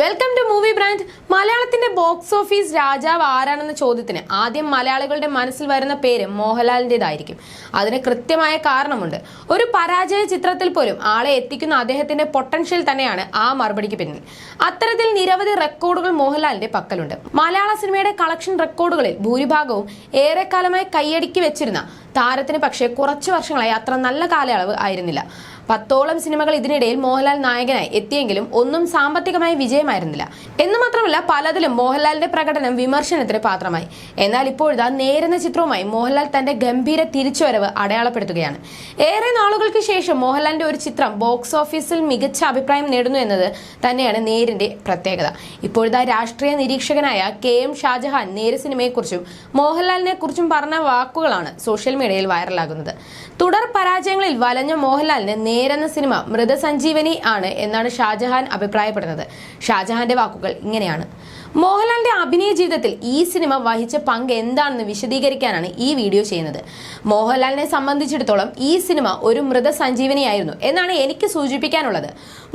Welcome to movie brand മലയാളത്തിന്റെ box office രാജാവ് ആരാണെന്ന ചോദ്യത്തിന് ആദ്യം മലയാളികളുടെ മനസ്സിൽ വരുന്ന പേര് മോഹൻലാലിന്റെതായിരിക്കും അതിന് കൃത്യമായ കാരണമുണ്ട്. ഒരു പരാജയ ചിത്രത്തിൽ പോലും ആളെ എത്തിക്കുന്ന അദ്ദേഹത്തിന്റെ പൊട്ടൻഷ്യൽ തന്നെയാണ് ആ മറുപടിക്ക് പിന്നിൽ. അത്തരത്തിൽ നിരവധി റെക്കോർഡുകൾ മോഹൻലാലിന്റെ പക്കലുണ്ട്. മലയാള സിനിമയുടെ കളക്ഷൻ റെക്കോർഡുകളിൽ ഭൂരിഭാഗവും ഏറെക്കാലമായി കൈയടിക്കി വെച്ചിരുന്ന താരത്തിന് പക്ഷേ കുറച്ചു വർഷങ്ങളായി അത്ര നല്ല കാലയളവ് ആയിരുന്നില്ല. പത്തോളം സിനിമകൾ ഇതിനിടയിൽ മോഹൻലാൽ നായകനായി എത്തിയെങ്കിലും ഒന്നും സാമ്പത്തികമായി വിജയമായിരുന്നില്ല. എന്ന് മാത്രമല്ല പലതിലും മോഹൻലാലിന്റെ പ്രകടനം വിമർശനത്തിന് പാത്രമായി. എന്നാൽ ഇപ്പോഴിതാ നേരുന്ന ചിത്രവുമായി മോഹൻലാൽ തന്റെ ഗംഭീര തിരിച്ചുവരവ് അടയാളപ്പെടുത്തുകയാണ്. ഏറെ നാളുകൾക്ക് ശേഷം മോഹൻലാലിന്റെ ഒരു ചിത്രം ബോക്സ് ഓഫീസിൽ മികച്ച അഭിപ്രായം നേടുന്നു എന്നത് തന്നെയാണ് നേരിന്റെ പ്രത്യേകത. ഇപ്പോഴത്തെ രാഷ്ട്രീയ നിരീക്ഷകനായ കെ എം ഷാജഹാൻ നേര് സിനിമയെക്കുറിച്ചും മോഹൻലാലിനെ കുറിച്ചും പറഞ്ഞ വാക്കുകളാണ് സോഷ്യൽ മീഡിയയിൽ വൈറലാകുന്നത്. തുടർ പരാജയങ്ങളിൽ വലഞ്ഞ മോഹൻലാലിന് നേരെന്ന സിനിമ മൃതസഞ്ജീവനി ആണ് എന്നാണ് ഷാജഹാൻ അഭിപ്രായപ്പെടുന്നത്. ഷാജഹാന്റെ വാക്കുകൾ ഇങ്ങനെയാണ്. മോഹൻലാലിന്റെ അഭിനയ ജീവിതത്തിൽ ഈ സിനിമ വഹിച്ച പങ്ക് എന്താണെന്ന് വിശദീകരിക്കാനാണ് ഈ വീഡിയോ ചെയ്യുന്നത്. മോഹൻലാലിനെ സംബന്ധിച്ചിടത്തോളം ഈ സിനിമ ഒരു മൃതസഞ്ജീവനിയായിരുന്നു എന്നാണ് എനിക്ക് സൂചിപ്പിക്കാനുള്ളത്.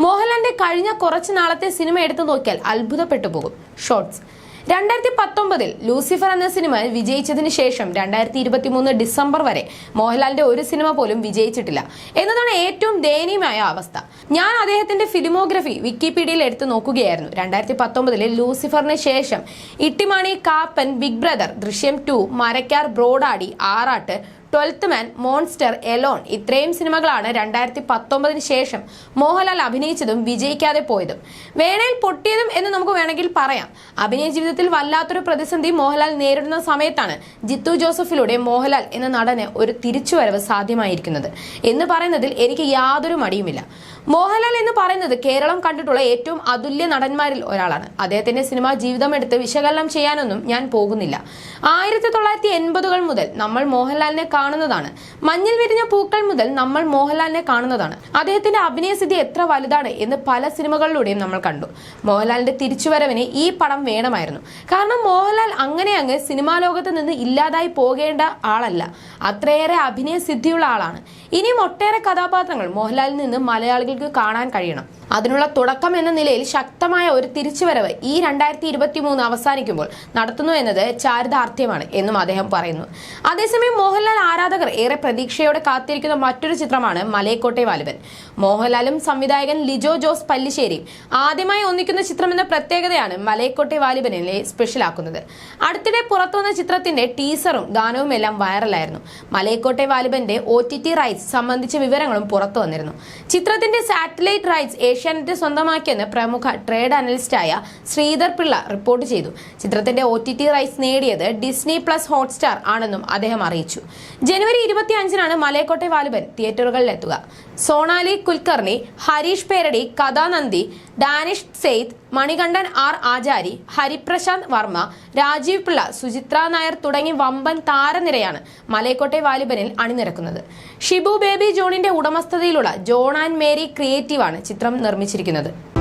മോഹൻലാലിന്റെ കഴിഞ്ഞ കുറച്ച് നാളത്തെ സിനിമ എടുത്തു നോക്കിയാൽ അത്ഭുതപ്പെട്ടു പോകും. ഷോർട്സ്. രണ്ടായിരത്തി പത്തൊമ്പതിൽ ലൂസിഫർ എന്ന സിനിമ വിജയിച്ചതിന് ശേഷം രണ്ടായിരത്തി ഇരുപത്തി മൂന്ന് ഡിസംബർ വരെ മോഹൻലാലിന്റെ ഒരു സിനിമ പോലും വിജയിച്ചിട്ടില്ല. എന്നതാണ് ഏറ്റവും ദയനീയമായ അവസ്ഥ. ഞാൻ അദ്ദേഹത്തിന്റെ ഫിലിമോഗ്രഫി വിക്കിപീഡിയയിൽ എടുത്തു നോക്കുകയായിരുന്നു. രണ്ടായിരത്തി പത്തൊമ്പതിലെ ലൂസിഫറിന് ശേഷം Ittymaani Kaappaan big brother Drishyam two Marakkar bro daddy Aaraattu twelfth man monster Elon. ഇത്രയും സിനിമകളാണ് രണ്ടായിരത്തി പത്തൊമ്പതിന് ശേഷം മോഹൻലാൽ അഭിനയിച്ചതും വിജയിക്കാതെ പോയതും. വേണയിൽ പൊട്ടിയതും എന്ന് നമുക്ക് വേണമെങ്കിൽ പറയാം. അഭിനയ ജീവിതത്തിൽ വല്ലാത്തൊരു പ്രതിസന്ധി മോഹൻലാൽ നേരിടുന്ന സമയത്താണ് ജിത്തു ജോസഫിലൂടെ മോഹൻലാൽ എന്ന നടന് ഒരു തിരിച്ചുവരവ് സാധ്യമായിരിക്കുന്നത്. എന്ന് പറയുന്നതിൽ എനിക്ക് യാതൊരു മടിയുമില്ല. മോഹൻലാൽ എന്ന് പറയുന്നത് കേരളം കണ്ടിട്ടുള്ള ഏറ്റവും അതുല്യ നടന്മാരിൽ ഒരാളാണ്. അദ്ദേഹത്തിന്റെ സിനിമ ജീവിതം എടുത്ത് വിശകലനം ചെയ്യാനൊന്നും ഞാൻ പോകുന്നില്ല. ആയിരത്തി തൊള്ളായിരത്തി എൺപതുകൾ മുതൽ നമ്മൾ മോഹൻലാലിനെ കാണുന്നതാണ്. മഞ്ഞിൽ വിരിഞ്ഞ പൂക്കൾ മുതൽ നമ്മൾ മോഹൻലാലിനെ കാണുന്നതാണ്. അദ്ദേഹത്തിന്റെ അഭിനയസ്ഥിതി എത്ര വലുതാണ് എന്ന് പല സിനിമകളിലൂടെയും നമ്മൾ കണ്ടു. മോഹൻലാലിന്റെ തിരിച്ചുവരവിന് ഈ പടം വേണമായിരുന്നു. കാരണം മോഹൻലാൽ അങ്ങനെ അങ്ങ് സിനിമാ ലോകത്ത് നിന്ന് ഇല്ലാതായി പോകേണ്ട ആളല്ല. അത്രയേറെ അഭിനയ സിദ്ധിയുള്ള ആളാണ്. ഇനിയും ഒട്ടേറെ കഥാപാത്രങ്ങൾ മോഹൻലാലിൽ നിന്ന് മലയാളികൾക്ക് കാണാൻ കഴിയണം. അതിനുള്ള തുടക്കം എന്ന നിലയിൽ ശക്തമായ ഒരു തിരിച്ചുവരവ് ഈ രണ്ടായിരത്തി ഇരുപത്തി മൂന്ന് അവസാനിക്കുമ്പോൾ നടത്തുന്നു എന്നത് ചാരിതാർത്ഥ്യമാണ് എന്നും അദ്ദേഹം പറയുന്നു. അതേസമയം മോഹൻലാൽ ആരാധകർ ഏറെ പ്രതീക്ഷയോടെ കാത്തിരിക്കുന്ന മറ്റൊരു ചിത്രമാണ് മലയക്കോട്ടെ വാലിബൻ മോഹൻലാലും സംവിധായകൻ ലിജോ ജോസ് പല്ലിശ്ശേരിയും ആദ്യമായി ഒന്നിക്കുന്ന ചിത്രമെന്ന പ്രത്യേകതയാണ് മലയക്കോട്ടെ വാലിബനിലെ സ്പെഷ്യലാക്കുന്നത്. അടുത്തിടെ പുറത്തുവന്ന ചിത്രത്തിന്റെ ടീസറും ഗാനവും എല്ലാം വൈറലായിരുന്നു. മലയക്കോട്ടെ വാലിബന്റെ ഒ ടി ടി റൈറ്റ്സ് സംബന്ധിച്ച വിവരങ്ങളും പുറത്തു വന്നിരുന്നു. ചിത്രത്തിന്റെ സാറ്റലൈറ്റ് റൈറ്റ്സ് ഏഷ്യാനെറ്റ് സ്വന്തമാക്കിയെന്ന് പ്രമുഖ ട്രേഡ് അനലിസ്റ്റായ ശ്രീധർ പിള്ള റിപ്പോർട്ട് ചെയ്തു. ചിത്രത്തിന്റെ ഒ ടി ടി റൈറ്റ്സ് നേടിയത് ഡിസ്നി പ്ലസ് ഹോട്ട്സ്റ്റാർ ആണെന്നും അദ്ദേഹം അറിയിച്ചു. ജനുവരി ഇരുപത്തി അഞ്ചിനാണ് മലയക്കോട്ടെ വാലുബൻ തിയേറ്ററുകളിലെത്തുക. സോണാലി കുൽക്കർണി ഹരീഷ് പേരടി കഥാനന്ദി ഡാനിഷ് സെയ്ദ് മണികണ്ഠൻ ആർ ആചാരി ഹരിപ്രശാന്ത് വർമ്മ രാജീവ് പിള്ള സുചിത്ര നായർ തുടങ്ങി വമ്പൻ താരനിരയാണ് മലയക്കോട്ടെ വാലിബനിൽ അണിനിരക്കുന്നത്. ഷിബു ബേബി ജോണിന്റെ ഉടമസ്ഥതയിലുള്ള ജോൺ ആൻഡ് മേരി ക്രിയേറ്റീവാണ് ചിത്രം നിർമ്മിച്ചിരിക്കുന്നത്.